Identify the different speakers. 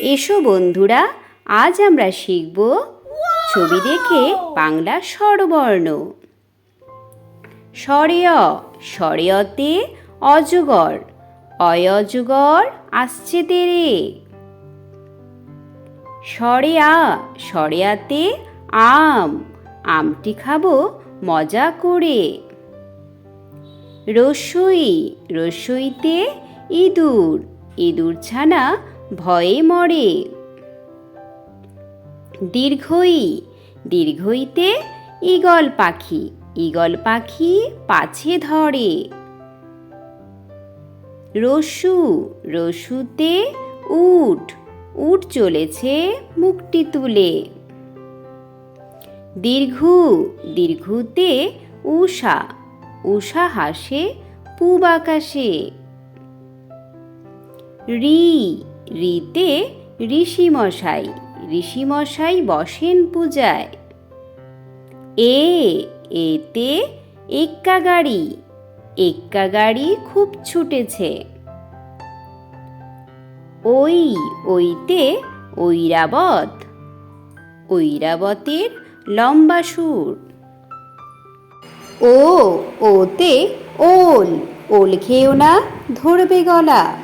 Speaker 1: এসো বন্ধুরা আজ আমরা শিখব ছবি দেখে বাংলা স্বরবর্ণ। স্বরেয় স্বরেয়তে অজগর অয় অজগর আসছে তেরে। সরেয়া সরেয়াতে আম আমটি খাব মজা করে। রসই রসইতে ইঁদুর ইঁদুর ছানা ভয়ে মরে। দীর্ঘই, দীর্ঘইতে ঈগল পাখি ঈগল পাখি পাছে ধরে। রসু, রসুতে উট উট চলেছে মুখটি তুলে। দীর্ঘ, দীর্ঘতে উষা উষা হাসে পূব আকাশে। রি রিতে ঋষিমশাই ঋষিমশাই বসেন পূজায়। এ, এতে এক্কা গাড়ি এক্কা গাড়ি খুব ছুটেছে। ওই, ওইতে ঐরাবত, ঐরাবতের লম্বা সুর। ও, ওতে ওল ওল খেও না ধরবে গলা।